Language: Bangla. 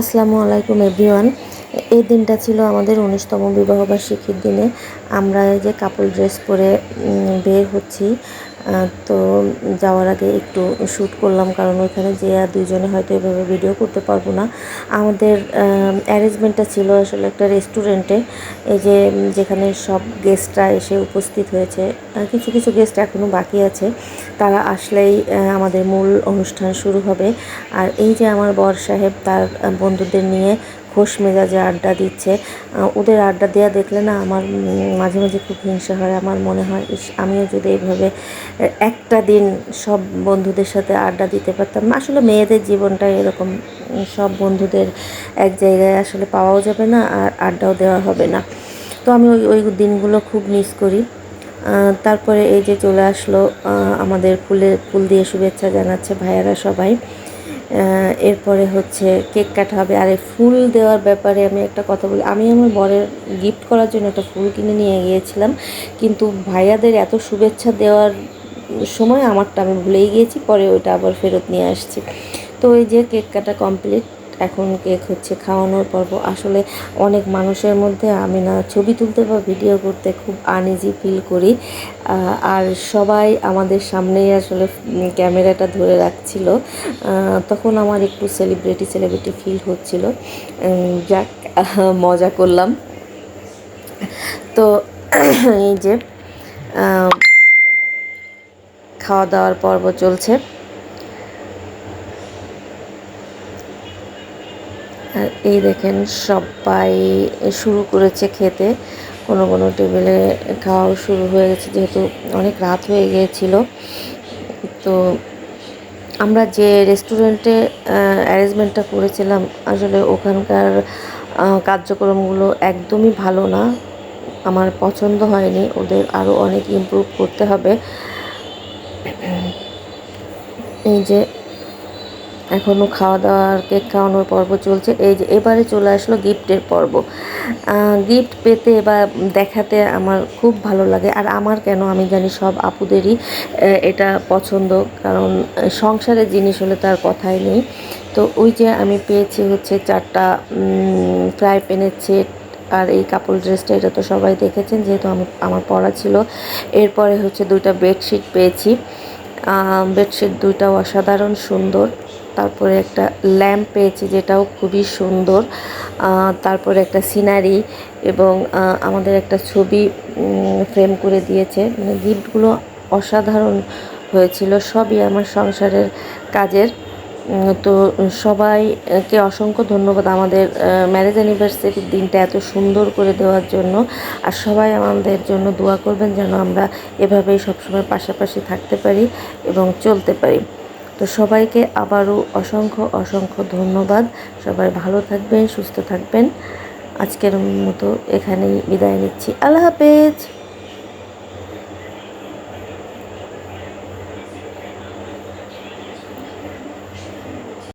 আসসালামু আলাইকুম, এভরিওয়ান। এই দিনটা ছিল আমাদের উনিশতম বিবাহবার্ষিকীর দিনে। আমরা যে কাপড় ড্রেস পরে বের হচ্ছি। তো যাওয়ার আগে একটু শ্যুট করলাম, কারণ ওইখানে যে আর দুইজনে হয়তো এভাবে ভিডিও করতে পারব না। আমাদের অ্যারেঞ্জমেন্টটা ছিল আসলে একটা রেস্টুরেন্টে এই যে যেখানে সব গেস্টরা এসে উপস্থিত হয়েছে। কিছু কিছু গেস্ট এখনও বাকি আছে। তারা আসলেই আমাদের মূল অনুষ্ঠান শুরু হবে। আর এই যে আমার বর সাহেব, তার বন্ধুদের নিয়ে খোশ মেজাজে আড্ডা দিচ্ছে। ওদের আড্ডা দেওয়া দেখলে না আমার মাঝে মাঝে খুব হিংসা হয়। আমার মনে হয় আমিও যদি এইভাবে একটা দিন সব বন্ধুদের সাথে আড্ডা দিতে পারতাম, আসলে মেয়েদের জীবনটাই এরকম সব বন্ধুদের এক জায়গায় আসলে পাওয়াও যাবে না আর আড্ডাও দেওয়া হবে না। তো আমি ওই ওই দিনগুলো খুব মিস করি। তারপরে এই যে চলে আসলো আমাদের ফুলে, ফুল দিয়ে শুভেচ্ছা জানাচ্ছে ভাইয়ারা সবাই। এরপরে হচ্ছে কেক কাটা হবে। আর ফুল দেওয়ার ব্যাপারে আমি একটা কথা বলি। আমি আমার বরের গিফট করার জন্য একটা ফুল কিনে নিয়ে গিয়েছিলাম। কিন্তু ভাইয়াদের এত শুভেচ্ছা দেওয়ার সময় আমারটা আমি ভুলেই গিয়েছি, পরে ওইটা আবার ফেরত নিয়ে আসছি। তো ওই যে কেক কাটা কমপ্লিট এখন কেক হচ্ছে খাওয়ানোর পর্ব। আসলে অনেক মানুষের মধ্যে আমি না ছবি তুলতে বা ভিডিও করতে খুব আনইজি ফিল করি। আর সবাই আমাদের সামনেই আসলে ক্যামেরাটা ধরে রাখছিল। তখন আমার একটু সেলিব্রিটি সেলিব্রিটি ফিল হচ্ছিল। যাক, মজা করলাম। তো এই যে খাওয়া দাওয়ার পর্ব চলছে। এই দেখেন সবাই শুরু করেছে খেতে। কোনো কোনো টেবিলে খাওয়াও শুরু হয়ে গেছে, যেহেতু অনেক রাত হয়ে গিয়েছিল। তো আমরা যে রেস্টুরেন্টে অ্যারেঞ্জমেন্টটা করেছিলাম, আসলে ওখানকার কার্যক্রমগুলো একদমই ভালো না। আমার পছন্দ হয়নি, ওদের আরও অনেক ইমপ্রুভ করতে হবে। এই যে এখনও খাওয়া দাওয়ার, কেক খাওয়ানোর পর্ব চলছে। এই যে এবারে চলে আসলো গিফটের পর্ব। গিফট পেতে বা দেখাতে আমার খুব ভালো লাগে। আর আমার কেন আমি জানি সব আপুদেরই এটা পছন্দ। কারণ সংসারের জিনিস হলে তার কথাই নেই। তো ওই যে আমি পেয়েছি হচ্ছে চারটা ফ্রাই প্যানের সেট আর এই কাপড় ড্রেসটা, এটা তো সবাই দেখেছেন যেহেতু আমি, আমার পরা ছিল। এরপরে হচ্ছে দুইটা বেডশিট পেয়েছি। বেডশিট দুইটাও অসাধারণ সুন্দর। তারপরে একটা ল্যাম্প পেয়েছি যেটাও খুবই সুন্দর। তারপরে একটা সিনারি এবং আমাদের একটা ছবি ফ্রেম করে দিয়েছে। মানে গিফটগুলো অসাধারণ হয়েছিল, সবই আমার সংসারের কাজের। তো সবাইকে অসংখ্য ধন্যবাদ আমাদের ম্যারেজ অ্যানিভার্সারির দিনটা এত সুন্দর করে দেওয়ার জন্য। আর সবাই আমাদের জন্য দোয়া করবেন যেন আমরা এভাবেই সবসময় পাশাপাশি থাকতে পারি এবং চলতে পারি। তো সবাইকে আবারও অসংখ্য অসংখ্য ধন্যবাদ। সবাই ভালো থাকবেন, সুস্থ থাকবেন। আজকের মতো এখানেই বিদায় নিচ্ছি। আল্লাহ হাফেজ!